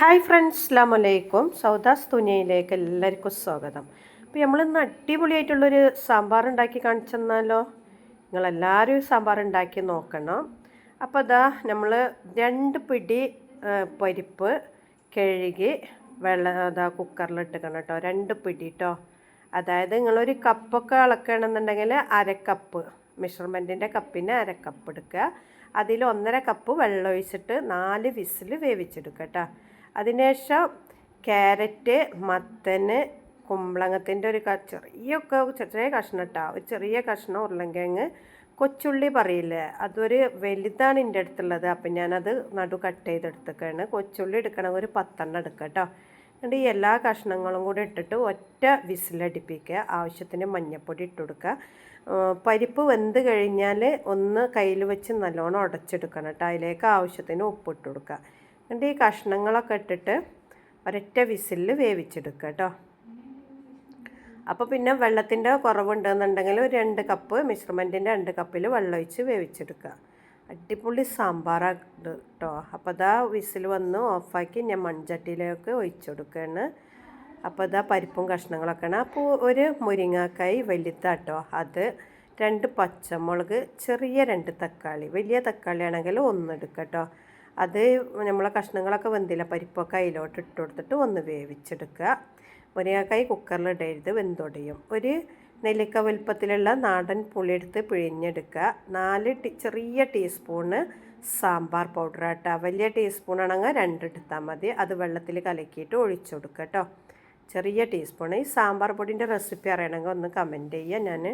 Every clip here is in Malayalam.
ഹായ് ഫ്രണ്ട്സ് അസ്ലാം വലൈക്കും സൗദാസ് തുനിയയിലേക്ക് എല്ലാവർക്കും സ്വാഗതം. അപ്പോൾ നമ്മളിന്ന് അടിപൊളിയായിട്ടുള്ളൊരു സാമ്പാർ ഉണ്ടാക്കി കാണിച്ചെന്നാലോ? നിങ്ങളെല്ലാവരും സാമ്പാർ ഉണ്ടാക്കി നോക്കണം. അപ്പോൾ അതാ നമ്മൾ രണ്ട് പിടി പരിപ്പ് കഴുകി വെള്ളം അതാ കുക്കറിലിട്ടിക്കണം കേട്ടോ. രണ്ട് പിടി കേട്ടോ അതായത് നിങ്ങളൊരു കപ്പൊക്കെ അളക്കണമെന്നുണ്ടെങ്കിൽ അരക്കപ്പ് കപ്പ് മെഷർമെന്റിന്റെ കപ്പിന് അരക്കപ്പ് കപ്പ് എടുക്കുക. അതിൽ ഒന്നര കപ്പ് വെള്ളമൊഴിച്ചിട്ട് നാല് വിസിൽ വേവിച്ചെടുക്കുക കേട്ടോ അതിനുശേഷം ക്യാരറ്റ് മത്തന് കുമ്പളങ്ങത്തിന്റെ ഒരു ചെറിയൊക്കെ ചെറിയ കഷ്ണം ഇട്ടാ ഒരു ചെറിയ കഷ്ണം ഉരുളങ്കിഴങ്ങ് കൊച്ചുള്ളി പറയില്ലേ? അതൊരു വലുതാണ് എന്റെ അടുത്തുള്ളത്. അപ്പം ഞാനത് നടു കട്ട് ചെയ്തെടുത്തേക്കാണ്. കൊച്ചുള്ളി എടുക്കണമെങ്കിൽ ഒരു പത്തെണ്ണം എടുക്കാം കേട്ടോ എന്നിട്ട് ഈ എല്ലാ കഷ്ണങ്ങളും കൂടി ഇട്ടിട്ട് ഒറ്റ വിസിലടിപ്പിക്കുക. ആവശ്യത്തിന് മഞ്ഞൾപ്പൊടി ഇട്ട് കൊടുക്കുക. പരിപ്പ് വെന്ത് കഴിഞ്ഞാൽ ഒന്ന് കയ്യിൽ വെച്ച് നല്ലോണം ഉടച്ചെടുക്കണം കേട്ടോ. അതിലേക്ക് ആവശ്യത്തിന് ഉപ്പിട്ട് കൊടുക്കുക. എന്നിട്ട് ഈ കഷ്ണങ്ങളൊക്കെ ഇട്ടിട്ട് ഒരൊറ്റ വിസിലിൽ വേവിച്ചെടുക്കുക കേട്ടോ. അപ്പോൾ പിന്നെ വെള്ളത്തിന്റെ കുറവുണ്ടെന്നുണ്ടെങ്കിൽ ഒരു രണ്ട് കപ്പ് മിശ്രമെന്റിന്റെ രണ്ട് കപ്പിൽ വെള്ളം ഒഴിച്ച് വേവിച്ചെടുക്കുക. അടിപൊളി സാമ്പാറാണ് കേട്ടോ അപ്പോൾ അതാ വിസിൽ വന്ന് ഓഫാക്കി ഞാൻ മൺചട്ടിയിലേക്ക് ഒഴിച്ചു കൊടുക്കുകയാണ്. അപ്പോൾ ഇതാ പരിപ്പും കഷ്ണങ്ങളൊക്കെയാണ്. അപ്പോൾ ഒരു മുരിങ്ങാക്കായി വലുതാട്ടോ. അത് രണ്ട് പച്ചമുളക് ചെറിയ രണ്ട് തക്കാളി. വലിയ തക്കാളി ആണെങ്കിൽ ഒന്ന് എടുക്കട്ടോ അത് നമ്മളെ കഷ്ണങ്ങളൊക്കെ വെന്തില്ല പരിപ്പൊക്കെ അതിലോട്ട് ഇട്ട് കൊടുത്തിട്ട് ഒന്ന് വേവിച്ചെടുക്കുക. മുരിങ്ങാക്കായി കുക്കറിൽ ഇടരുത് വെന്തൊടിയും. ഒരു നെല്ലിക്ക വലുപ്പത്തിലുള്ള നാടൻ പുളിയെടുത്ത് പിഴിഞ്ഞെടുക്കുക. നാല് ടീ ചെറിയ ടീസ്പൂണ് സാമ്പാർ പൗഡർ ആട്ടോ വലിയ ടീസ്പൂൺ ആണെങ്കിൽ രണ്ടെടുത്താൽ മതി. അത് വെള്ളത്തിൽ കലക്കിയിട്ട് ഒഴിച്ചു കൊടുക്കുക കേട്ടോ ചെറിയ ടീസ്പൂൺ ഈ സാമ്പാർ പൊടിന്റെ റെസിപ്പി അറിയണമെങ്കിൽ ഒന്ന് കമന്റ് ചെയ്യുക. ഞാൻ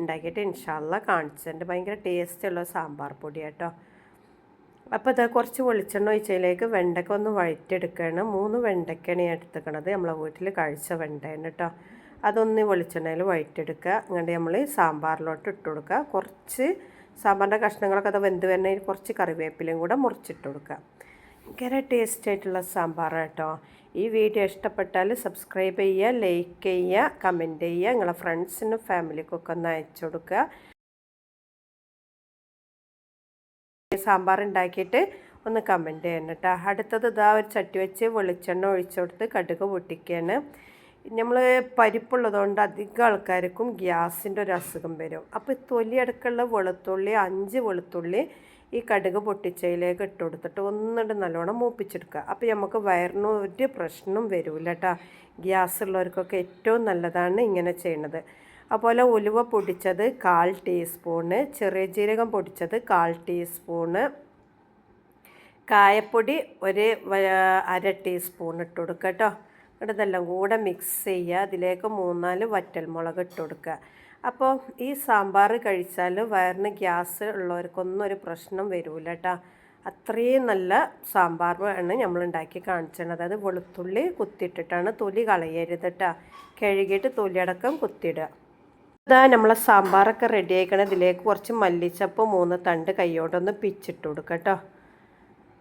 ഉണ്ടാക്കിയിട്ട് ഇൻഷാല്ല കാണിച്ചിട്ടുണ്ട് ഭയങ്കര ടേസ്റ്റുള്ള സാമ്പാർ പൊടി കേട്ടോ അപ്പോൾ ഇത് കുറച്ച് വെളിച്ചെണ്ണ ഒഴിച്ചതിലേക്ക് വെണ്ടയ്ക്ക ഒന്ന് വഴറ്റെടുക്കുകയാണ് മൂന്ന് വെണ്ടയ്ക്കാണ് എടുത്തേക്കണത്. നമ്മളെ വീട്ടിൽ കഴിച്ച വെണ്ടയാണ് കേട്ടോ അതൊന്ന് വെളിച്ചെണ്ണയിൽ വഴറ്റെടുക്കുക എന്നിട്ട് നമ്മൾ സാമ്പാറിലോട്ട് ഇട്ട് കൊടുക്കുക. കുറച്ച് സാമ്പാറിന്റെ കഷ്ണങ്ങളൊക്കെ അത് വെന്ത് വരുന്നതിൽ കുറച്ച് കറിവേപ്പിലയും കൂടെ മുറിച്ചിട്ട് കൊടുക്കുക. ഭയങ്കര ടേസ്റ്റ് ആയിട്ടുള്ള സാമ്പാർ കേട്ടോ. ഈ വീഡിയോ ഇഷ്ടപ്പെട്ടാൽ സബ്സ്ക്രൈബ് ചെയ്യുക ലൈക്ക് ചെയ്യുക കമന്റ് ചെയ്യുക. നിങ്ങളെ ഫ്രണ്ട്സിനും ഫാമിലിക്കൊക്കെ ഒന്ന് അയച്ചു കൊടുക്കുക. സാമ്പാർ ഉണ്ടാക്കിയിട്ട് ഒന്ന് കമന്റ് ചെയ്യണം കേട്ടോ. അടുത്തത് ഇതാ ഒരു ചട്ടി വെച്ച് വെളിച്ചെണ്ണ ഒഴിച്ചു കൊടുത്ത് കടുക് പൊട്ടിക്കുകയാണ്. നമ്മൾ പരിപ്പുള്ളതുകൊണ്ട് അധികം ആൾക്കാർക്കും ഗ്യാസിന്റെ ഒരു അസുഖം വരും. അപ്പോൾ തൊലി അടക്കമുള്ള വെളുത്തുള്ളി അഞ്ച് വെളുത്തുള്ളി ഈ കടുക് പൊട്ടിച്ചതിലേക്ക് ഇട്ട് കൊടുത്തിട്ട് ഒന്നിട്ട് നല്ലോണം മൂപ്പിച്ചെടുക്കുക. അപ്പോൾ നമുക്ക് വയറിന് ഒരു പ്രശ്നം വരില്ല കേട്ടോ ഗ്യാസ് ഉള്ളവർക്കൊക്കെ ഏറ്റവും നല്ലതാണ് ഇങ്ങനെ ചെയ്യുന്നത് അതുപോലെ ഉലുവ പൊടിച്ചത് കാൽ ടീസ്പൂണ് ചെറിയ ജീരകം പൊടിച്ചത് കാൽ ടീസ്പൂണ് കായപ്പൊടി ഒരു അര ടീസ്പൂൺ ഇട്ട് കൊടുക്കുക കേട്ടോ എന്നിട്ട് ഇതെല്ലാം കൂടെ മിക്സ് ചെയ്യുക. അതിലേക്ക് മൂന്നാൽ വറ്റൽമുളക് ഇട്ട് കൊടുക്കുക. അപ്പോൾ ഈ സാമ്പാർ കഴിച്ചാൽ വയറിന് ഗ്യാസ് ഉള്ളവർക്കൊന്നും ഒരു പ്രശ്നം വരില്ല കേട്ടോ അത്രയും നല്ല സാമ്പാർ ആണ് നമ്മൾ ഉണ്ടാക്കി കാണിച്ചത്. അതായത് വെളുത്തുള്ളി കുത്തിയിട്ടിട്ടാണ് തൊലി കളയരുത് കേട്ടോ കഴുകിയിട്ട് തൊലിയടക്കം കുത്തിയിടുക. ഇതാ നമ്മളെ സാമ്പാറൊക്കെ റെഡി ആയിക്കണം. ഇതിലേക്ക് കുറച്ച് മല്ലിച്ചപ്പ് മൂന്ന് തണ്ട് കൈയോട്ടൊന്ന് പിച്ചിട്ട് കൊടുക്കാം കേട്ടോ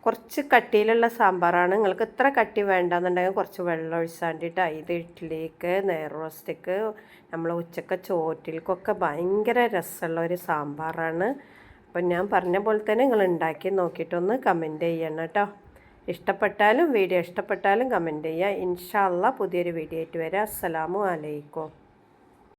കുറച്ച് കട്ടിയിലുള്ള സാമ്പാറാണ്. നിങ്ങൾക്ക് ഇത്ര കട്ടി വേണ്ടെന്നുണ്ടെങ്കിൽ കുറച്ച് വെള്ളം ഒഴിച്ചാണ്ടിട്ട് ഇത് ഇഡ്ഡലിക്ക് നെയ്റോസ്റ്റിക്ക് നമ്മൾ ഉച്ചക്ക ചോറ്റിൽക്കൊക്കെ ഭയങ്കര രസമുള്ള ഒരു സാമ്പാറാണ്. അപ്പം ഞാൻ പറഞ്ഞ പോലെ തന്നെ നിങ്ങൾ ഉണ്ടാക്കി നോക്കിയിട്ടൊന്ന് കമന്റ് ചെയ്യണം കേട്ടോ. ഇഷ്ടപ്പെട്ടാലും വീഡിയോ ഇഷ്ടപ്പെട്ടാലും കമന്റ് ചെയ്യുക. ഇൻഷാല്ല പുതിയൊരു വീഡിയോ ആയിട്ട് വരാം. അസ്സലാമു അലൈക്കും.